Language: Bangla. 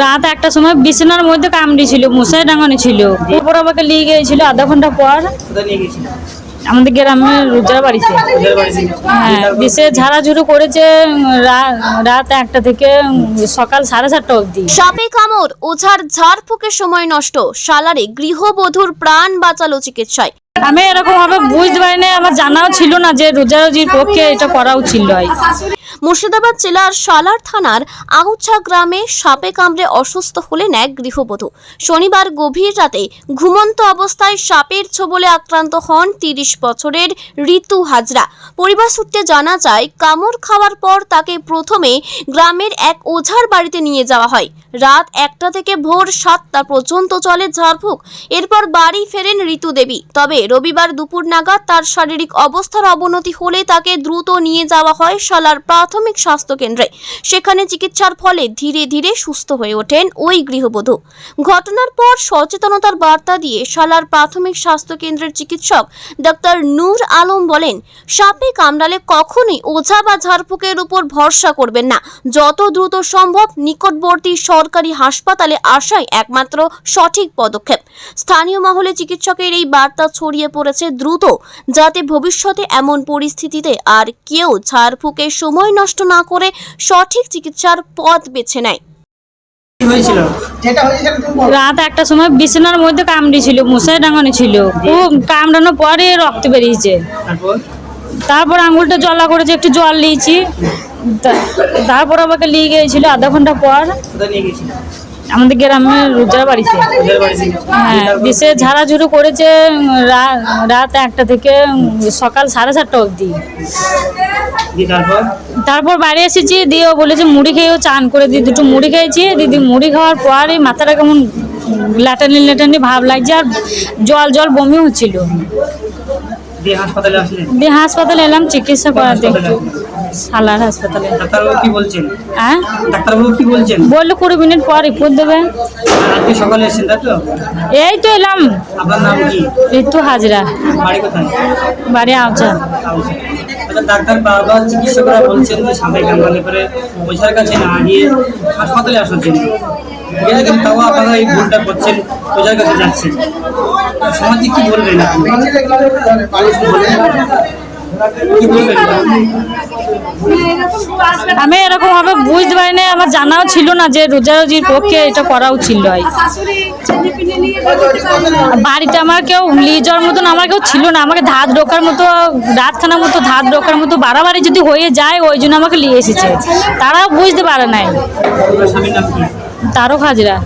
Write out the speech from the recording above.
রাত একটা সময় বিছানার মধ্যে কামড়ি ছিল মশাই ডাঙানি ছিল। তারপর আমাকে নিয়ে গিয়েছিল আধা ঘণ্টা পর আমাদের গ্রামে রোজার বাড়িতে হ্যাঁ দিশে ঝাড়াঝুড়ো করেছে রা- রাত একটা থেকে সকাল সাড়ে চারটা অবধি। সাপে কামড় ওঝার ঝাড়ফুঁকে সময় নষ্ট সালারে গৃহবধূর প্রাণ বাঁচালো চিকিৎসায়। আমি এরকম ভাবে বুঝতে পারিনি আমার জানাও ছিল না যে রোজারোজির পক্ষে এটা করা উচিত নয় মুর্শিদাবাদ জেলার সালার থানার আউচা গ্রামে সাপে কামড়ে অসুস্থ হলেন এক গৃহবধূ। শনিবার গভীর রাতে ঘুমন্ত অবস্থায় সাপের ছোবলে আক্রান্ত হন তিরিশ বছরের ঋতু হাজরা। পরিবার সূত্রে জানা যায়, কামড় খাওয়ার পর তাকে প্রথমে গ্রামের এক ওঝার বাড়িতে নিয়ে যাওয়া হয়। রাত একটা থেকে ভোর সাতটা পর্যন্ত চলে ঝাড়ফুঁক, এরপর বাড়ি ফেরেন ঋতু দেবী। তবে রবিবার দুপুর নাগাদ তার শারীরিক অবস্থার অবনতি হলে তাকে দ্রুত নিয়ে যাওয়া হয় শালার প্রাথমিক স্বাস্থ্য কেন্দ্রে সেখানে চিকিৎসার ফলে ধীরে ধীরে সুস্থ হয়ে ওঠেন ওই গৃহবধূ। ঘটনার পর সচেতনতার বার্তা দিয়ে শালার প্রাথমিক স্বাস্থ্য কেন্দ্রের চিকিৎসক ডাক্তার নূর আলম বলেন, সাপে কামড়ালে কখনোই ওঝা বা ঝাড়ফুঁকের উপর ভরসা করবেন না। যত দ্রুত সম্ভব নিকটবর্তী সরকারি হাসপাতালে আসাই একমাত্র সঠিক পদক্ষেপ। স্থানীয় মহলে চিকিৎসকের এই বার্তা ছড়িয়ে পড়েছে দ্রুত, যাতে ভবিষ্যতে এমন পরিস্থিতিতে আর কেউ ঝাড়ফুঁকে সময় নষ্ট না করে সঠিক চিকিৎসার পথ বেছে নেয়। রাত একটা সময় বিছানার মধ্যে কামড়ি ছিল মশাই ডাঙানো ছিল। ও কামড়ানোর পরে রক্ত বেরিয়েছে। তারপর? তারপর আঙুলটা জলা করেছে একটু জল নিয়েছি। তা- তারপর আমাকে নিয়ে গিয়েছিল আধা ঘণ্টা পর। নিয়ে গেছিল আমাদের গ্রামে রোজার বাড়িতে হ্যাঁ দিশে ঝাড়াঝুড়ো করেছে রাত একটা থেকে সকাল সাড়ে চারটা অবধি। তারপর? বাড়ি এসেছি দিয়ে বলেছে মুড়ি খেয়েও চান করে দিই দুটো মুড়ি খেয়েছি দিদি মুড়ি খাওয়ার পরই মাথাটা কেমন ল্যাটানি ল্যাটানি ভাব লাগছে আর জল জল বমি হচ্ছিল। দিয়ে হাসপাতালে এলাম চিকিৎসা করাতে। সালার হাসপাতালে। ডাক্তারবাবু কি বলছেন? হ্যাঁ? ডাক্তারবাবু কি বলছেন? বলল কুড়ি মিনিট পর রিপোর্ট দেবে। আজকে সকালে এসেছেন তাই তো? এই তো এলাম। আপনার নাম কি? ঋতু হাজরা। বাড়ি কোথায়? বাড়ি আওচা আচ্ছা ডাক্তার বাবা চিকিৎসকরা বলছেন যে সাপে কামড়ালে করে ওঝার কাছে না গিয়ে হাসপাতালে আসার জন্য। তাও আপনারা এই ভুলটা করছেন ওঝার কাছে যাচ্ছেন। সমাজে কি বলবেন আপনি? আমি এরকম ভাবে বুঝতে পারিনি, আমার জানাও ছিল না যে রোজারোজির পক্ষে এটা করা উচিত নয় বাড়িতে আমার কেউ যাওয়ার মতন আমার কেউ ছিল না, আমাকে ধাত ঢোকার মতো রাতখানার মতো ধাত ঢোকার মতো বাড়াবাড়ি যদি হয়ে যায়, ওই জন্য আমাকে নিয়ে এসেছে। তারাও বুঝতে পারে নাই। তারও হাজরা।